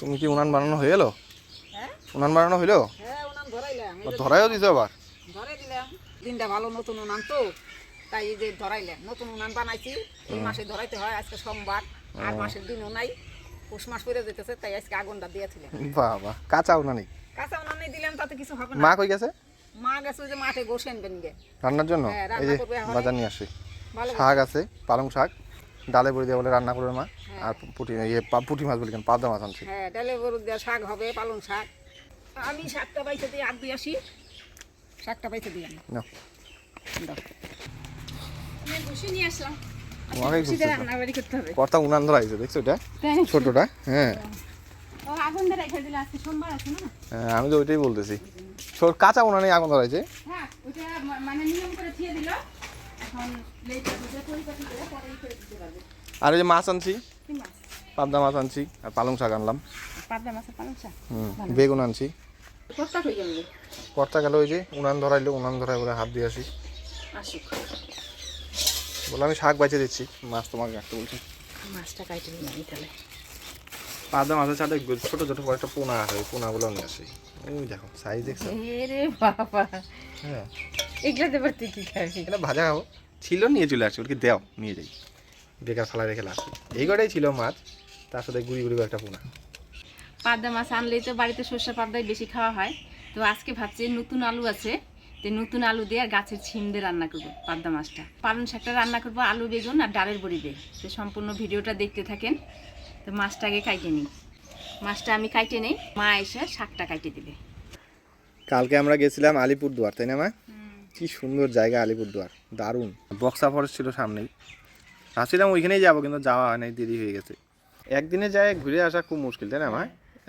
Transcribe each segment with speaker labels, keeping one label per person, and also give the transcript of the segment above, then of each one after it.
Speaker 1: তুমি কি উনান বানানো হয়ে গেলো
Speaker 2: হ্যাঁ?
Speaker 1: উনান বানানো হইল?
Speaker 2: হ্যাঁ
Speaker 1: ধরাইও দিছো আবার?
Speaker 2: দিনটা ভালো নতুন উনান তো তাই যে ধরাইলাম। নতুন উনান বানাইছি এই মাসে ধরাইতে হয় আজকে সোমবার আর মাসের দিনও নাই। পৌষ মাস পরে যেতেছে তাই আজকে আগুনটা দিয়েছিলাম।
Speaker 1: বাবা কাঁচা উনানি
Speaker 2: কাঁচা উনানে দিলাম তাতে কিছু হবে
Speaker 1: মা কই গেছে?
Speaker 2: মা গেছে যে মাঠে গোসেন বেন গে
Speaker 1: রান্নার জন্য?
Speaker 2: হ্যাঁ,
Speaker 1: এই যে বাজার নিয়ে আসি। শাক আছে পালং শাক ডালে বড়ি দিয়ে বলে রান্না করবে মা। আর পুঁটি ইয়ে পা- পুঁটি মাছ বলি কেন? পাবদা মাছ আনছি।
Speaker 2: হ্যাঁ ডালে গরুর দেওয়া শাক হবে পালং শাক। আমি শাকটা দিয়ে দিয়ে আসি। শাকটা দিয়ে আনি করতে
Speaker 1: দেখছ এটা? ছোটটা হ্যাঁ।
Speaker 2: না?
Speaker 1: হ্যাঁ, আমি তো ওইটাই বলতেছি। কাঁচা উনানে আগুন ধরাইছে
Speaker 2: হ্যাঁ মানে নিয়ম করে দিল। এখন
Speaker 1: আর ওই যে মাছ আনছি। পাবদা মাছ আনছি আর পালং শাক আনলাম।
Speaker 2: পাবদা মাছের পালং শাক?
Speaker 1: হুম বেগুন আনছি। কর্তা গেল? ওই যে উনান ধরাইলো উনান ধরাই বলে হাত দিয়ে আসি। বলে আমি শাক বাঁচিয়ে দিচ্ছি। মাছ তোমাকে রাখতে বলছি।
Speaker 2: মাছটা কাটে নিয়ে তাহলে।
Speaker 1: পাবদা মাছের সাথে ছোট ছোট কয়েকটা পোনা আছে ওই পোনাগুলো নিয়ে আসি। ওই দেখো সাইজ দেখছ?
Speaker 2: রে বাবা।
Speaker 1: হ্যাঁ।
Speaker 2: এগুলা দেবার তুই কি খাবি?
Speaker 1: এটা ভাজা খাব। ছিল নিয়ে চলে আসছি ওকে দেও নিয়ে যাই। বেকার ফালা রেখে লাভ। এই কটাই ছিল মাছ তার সাথে গুড়ি গুড়ি একটা পোনা।
Speaker 3: পাবদা মাছ আনলেই তো বাড়িতে সর্ষে পাবদাই বেশি খাওয়া হয়। তো আজকে ভাবছি নতুন আলু আছে তো নতুন আলু দিয়ে আর গাছের ছিম দিয়ে রান্না করব পাবদা মাছটা। পালং শাকটা রান্না করব আলু বেগুন আর ডালের বড়ি দিয়ে। তো সম্পূর্ণ ভিডিওটা দেখতে থাকেন তো মাছটা আগে কাইটে নিই। মাছটা আমি কাইটে নেই মা এসে শাকটা কাইটে দিবে।
Speaker 1: কালকে আমরা গেছিলাম আলিপুরদুয়ার তাই না মা? কি সুন্দর জায়গা আলিপুরদুয়ার দারুণ। বক্সা ফরেস্ট ছিল সামনেই। ভাবছিলাম ওইখানেই যাব কিন্তু যাওয়া হয় নাই দেরি হয়ে গেছে। একদিনে যায় ঘুরে আসা খুব মুশকিল তাই না মা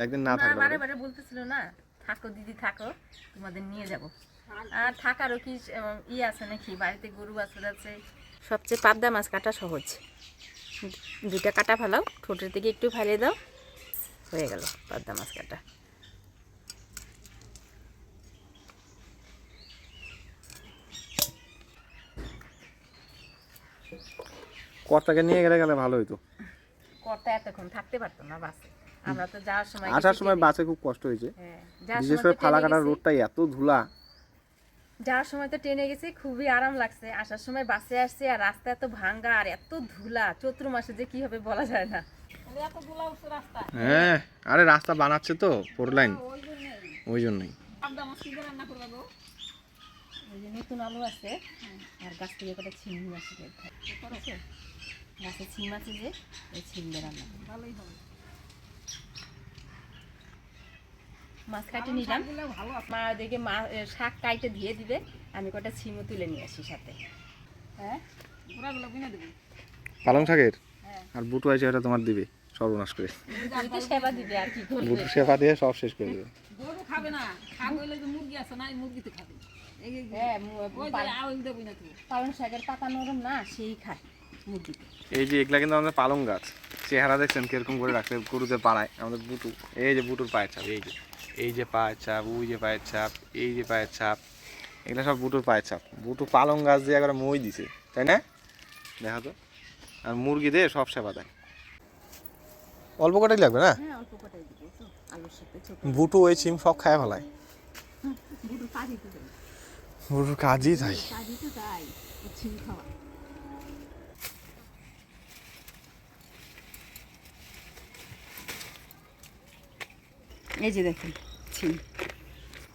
Speaker 1: একদিন না থাকলে
Speaker 3: বারে বারে বলতেছিল না থাকো দিদি থাকো তোমাদের নিয়ে যাব। আর থাকারও কি ই আছে নাকি? বাড়িতে গরু বাছুর আছে? সবচেয়ে পাবদা মাছ কাটা সহজ। দুইটা কাটা ফেলাও ঠোঁটের দিকে একটু ফেলে দাও হয়ে গেল পাবদা মাছ কাটা।
Speaker 1: কর্তাকে নিয়ে গেলে গেলে ভালো হইতো।
Speaker 3: কর্তা এতক্ষণ থাকতে পারতো না বাসে। আমরা তো যাওয়ার সময়
Speaker 1: আসার সময় বাসে খুব কষ্ট হয়েছে।
Speaker 3: হ্যাঁ, যাওয়ার
Speaker 1: বিশেষ
Speaker 3: সময়
Speaker 1: করে
Speaker 3: তো
Speaker 1: ফালা
Speaker 3: ট্রেনে
Speaker 1: কাটার
Speaker 3: গেছি।
Speaker 1: রোডটাই এত ধুলা।
Speaker 3: যাওয়ার সময় তো ট্রেনে গেছি খুবই আরাম লাগছে। আসার সময় বাসে আসছে আর রাস্তা এত ভাঙ্গা আর এত ধুলা। চৈত্র মাসে যে কি হবে বলা যায় না।
Speaker 1: হ্যাঁ আরে রাস্তা বানাচ্ছে তো ফোর লাইন
Speaker 2: ওই জন্যই।
Speaker 1: ওই জন্যই।
Speaker 2: পাবদা মাছ কি রান্না করবে গো।
Speaker 3: নতুন আলু আছে আর গাছ থেকে কটা
Speaker 2: করেছে?
Speaker 3: গাছে ছিম আছে যে ওই ছিম দিয়ে রান্না করব।
Speaker 2: ভালোই হবে।
Speaker 3: মাছ কাটে নিলাম। মা মা শাক কাইটে দিয়ে দিবে। আমি কটা ছিমও তুলে নিয়ে আসি সাথে।
Speaker 2: হ্যাঁ? ঘোড়াগুলো কিনে দেবো।
Speaker 1: পালং শাকের?
Speaker 2: হ্যাঁ।
Speaker 1: আর বুটু আছে এটা তোমার দিবে সর্বনাশ করে।
Speaker 3: সেবা দিবে আর কি করবে?
Speaker 1: বুটু সেবা দিয়ে সব শেষ করে দেবে।
Speaker 2: গরু খাবে না খাবে হইলে যে মুরগি আছে না এই মুরগিতে খাবে।
Speaker 3: হ্যাঁ পালং শাকের পাতা নরম না সেই খায় মুরগিতে
Speaker 1: এই যে এগুলা কিন্তু আমাদের পালং গাছ। চেহারা দেখছেন কীরকম করে রাখছে গরুদের পাড়ায় আমাদের বুটু। এই যে বুটুর পায়ের ছাপ এই যে এই যে পায়ের ছাপ ওই যে পায়ের ছাপ এই যে পায়ের ছাপ এগুলো সব বুটুর পায়ের ছাপ। বুটু পালং গাছ দিয়ে একবার মই দিছে তাই না? দেখা তো আর মুরগি দিয়ে সব সেবা দেয়। অল্প কটাই লাগবে না?
Speaker 3: হ্যাঁ
Speaker 1: বুটু ওই সিম সব খায় ফেলায়। বুটুর কাজই তাই।
Speaker 3: কাজই তো তাই খাওয়া। এই যে দেখুন ছিম।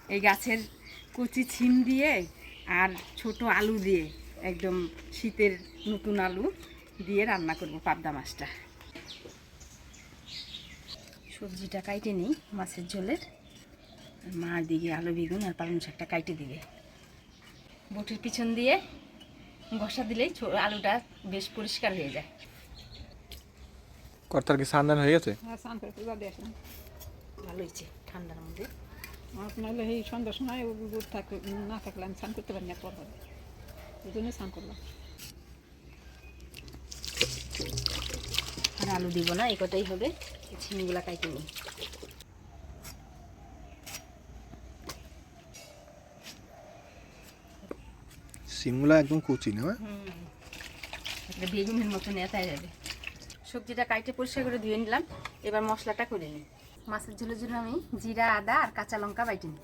Speaker 3: এই গাছের কচি ছিম দিয়ে আর ছোট আলু দিয়ে একদম শীতের নতুন আলু দিয়ে রান্না করব পাবদা মাছটা। সবজিটা কাইটে নিই মাছের ঝোলের। মার দিকে আলু বেগুন আর পালং শাকটা কাইটে দিবে। বটির পিছন দিয়ে ঘষা দিলেই ছো- আলুটা বেশ পরিষ্কার হয়ে যায়।
Speaker 1: কর্তার কি সান্দান হয়ে গেছে?
Speaker 2: হ্যাঁ স্নান
Speaker 3: ভালো হয়েছে ঠান্ডার মধ্যে।
Speaker 2: নাহলে এই সন্ধ্যার সময় দুধ থাকলে না থাকলে আমি স্নান করতে পারি না পর হবে এই জন্য স্নান করলাম।
Speaker 3: আর আলু দিব না এই কটাই হবে। ছিমিগুলা কাইটে নিই
Speaker 1: সিমগুলো একদম কুচি না
Speaker 3: বেগুনের মতো নেতায় যাবে সবজিটা কাইটে পরিষ্কার করে ধুয়ে নিলাম। এবার মশলাটা করে নিই। মাছের ঝোলের জন্য আমি জিরা, আদা আর কাঁচা লঙ্কা বাইটে নিই।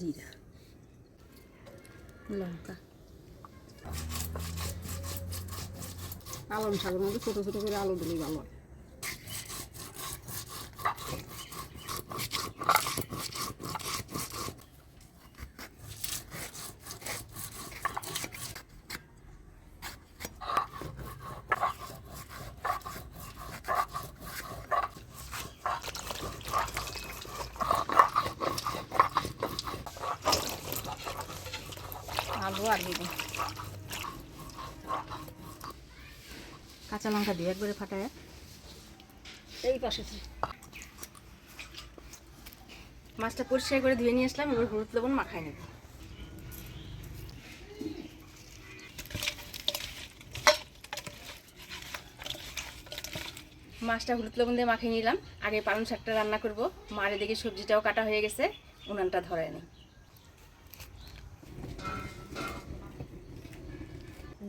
Speaker 3: জিরা, লঙ্কা।
Speaker 2: পালং শাকের মধ্যে ছোটো ছোটো করে আলু দিলেই ভালো হয়
Speaker 3: আলু আর বেগুন কাঁচা লঙ্কা দিয়ে একবারে ফাটায়।
Speaker 2: এই পাশে।
Speaker 3: মাছটা পরিষ্কার করে ধুয়ে নিয়ে আসলাম, এবার হলুদ লবণ মাখাই নেব। মাছটা হলুদ লবণ দিয়ে মাখিয়ে নিলাম। আগে পালং শাকটা রান্না করব। মারে দেখে সবজিটাও কাটা হয়ে গেছে, উনানটা ধরায় নেই।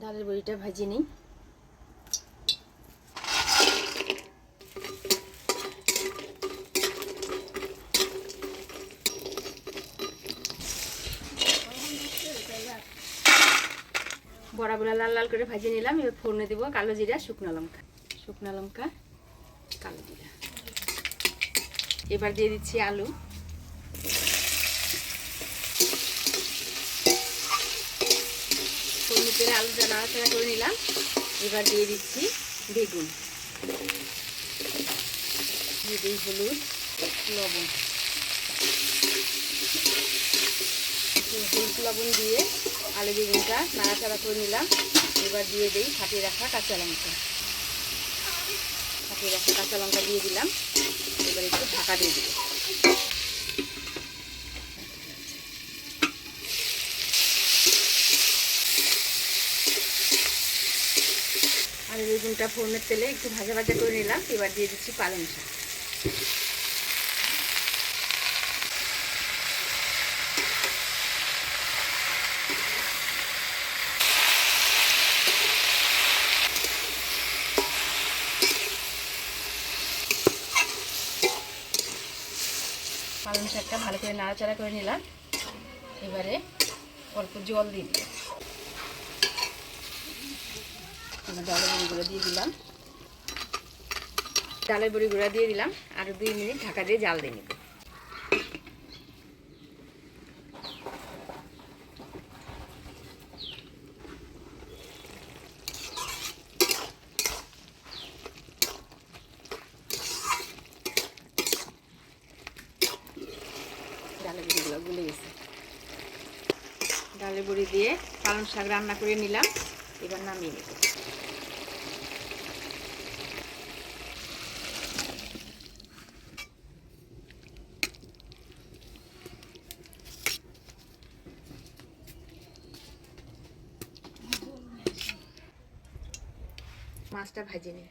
Speaker 3: ডালের বড়িটা ভাজিয়ে নিই। লাল করে ভাজিয়ে নিলাম। এবার ফোড়নে দেবো কালো জিরা, শুকনো লঙ্কা। শুকনো লঙ্কা, কালো জিরা। এবার দিয়ে দিচ্ছি আলু। ফোড়নে আলুটা নাড়াচাড়া করে নিলাম। এবার দিয়ে দিচ্ছি বেগুন। দিয়ে হলুদ, লবণ। হলুদ, লবণ দিয়ে আলু বেগুনটা নাড়াচাড়া করে নিলাম। এবার দিয়ে দিই ফাটিয়ে রাখা কাঁচা লঙ্কা। ফাটিয়ে রাখা কাঁচা লঙ্কা দিয়ে দিলাম। এবার একটু ঢাকা দিয়ে দিব। আলু বেগুনটা ফোড়নের তেলে একটু ভাজা ভাজা করে নিলাম। এবার দিয়ে দিচ্ছি পালং শাক। শাকটা ভালো করে নাড়াচাড়া করে নিলাম। এবারে অল্প জল দিয়ে দিলাম। ডালের বড়ি গুঁড়া দিয়ে দিলাম। ডালের বড়ি গুঁড়া দিয়ে দিলাম। আর দুই মিনিট ঢাকা দিয়ে জাল দিয়ে নিব। গুলে গেছে। ডালের বড়ি দিয়ে পালং শাক রান্না করে নিলাম, এবার নামিয়ে নেব। মাছটা ভাজে নিই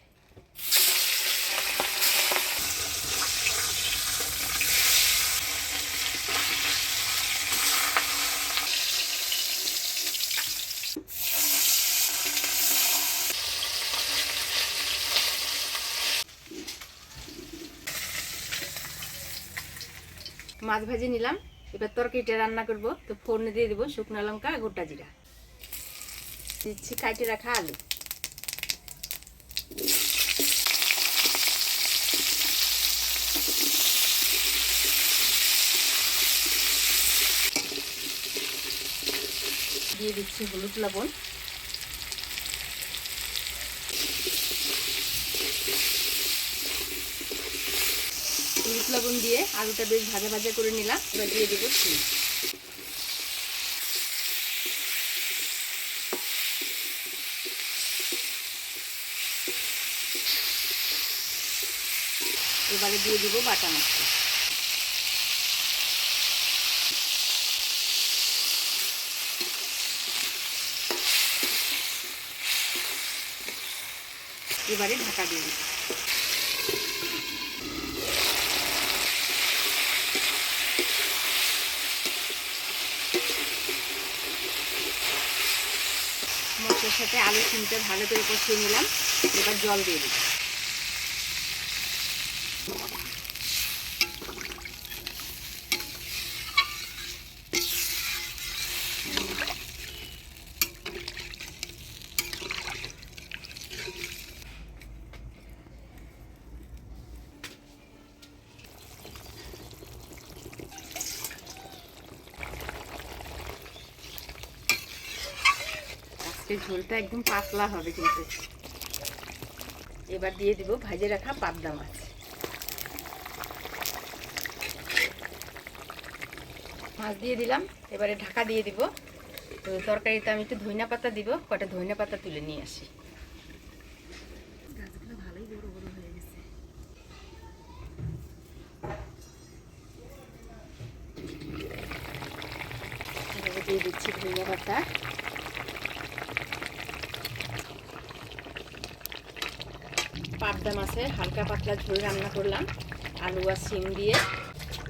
Speaker 3: মাছ ভাজি নিলাম। এবার তরকারিটা রান্না করব। তো ফোড়নে দিয়ে দেবো শুকনো লঙ্কা গোটা জিরা। দিচ্ছি কাইটে রাখা আলু। দিয়ে দিচ্ছি হলুদ লবণ। হলুদ লবণ দিয়ে আলুটা বেশ ভাজা ভাজা করে নিলাম। এবার দিয়ে দেবো শিম এবারে দিয়ে দিব বাটা মাছটা এবারে ঢাকা দিয়ে দিব। সাথে আলু সিমটা ভালো করে কষিয়ে নিলাম। এবার জল দিয়ে দিই আজকে ঝোলটা একদম পাতলা হবে কিন্তু। এবার দিয়ে দিব ভাজে রাখা পাবদা মাছ। মাছ দিয়ে দিলাম এবারে ঢাকা দিয়ে দিব। তো তরকারিতে আমি একটু ধনিয়া পাতা দিব কটা ধনিয়া পাতা তুলে নিয়ে আসি। গাছগুলো ভালোই বড় বড় হয়ে গেছে। এভাবে দিয়ে দিচ্ছি ধনিয়া পাতা। পাবদা মাছের হালকা পাতলা ঝোল রান্না করলাম, আলু আর সিম দিয়ে।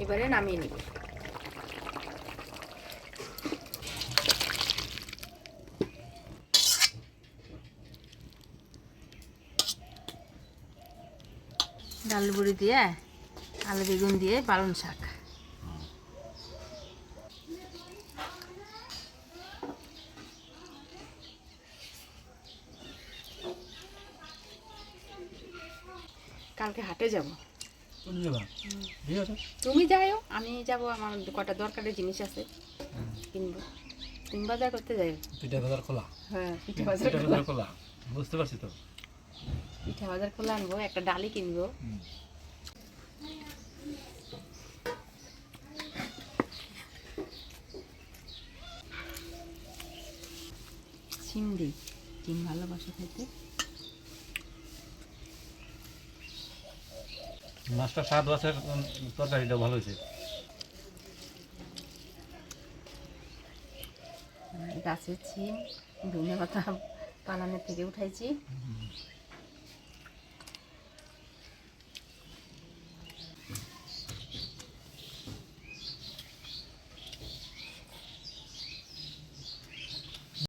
Speaker 3: এবারে নামিয়ে নিব। ডাল বড়ি দিয়ে, আলু বেগুন দিয়ে পালং শাক। কালকে হাটে যাব। তুমি যাও। আমি যাব আমার কটা দরকারি জিনিস আছে কিনবো। তুমি বাজার করতে যাই
Speaker 4: পিঠা বাজার খোলা?
Speaker 3: হ্যাঁ পিঠা বাজার
Speaker 4: খোলা। বুঝতে পারছি তো।
Speaker 3: পিঠা বাজার খোলা আনব একটা ডালি কিনবো। সিম দিই সিম ভালোবাসো খেতে।
Speaker 4: মাছটা স্বাদ আছে তরকারিটা ভালো হয়েছে।
Speaker 3: গাছের ছিম ধনে পাতা পালানের থেকে উঠাইছি।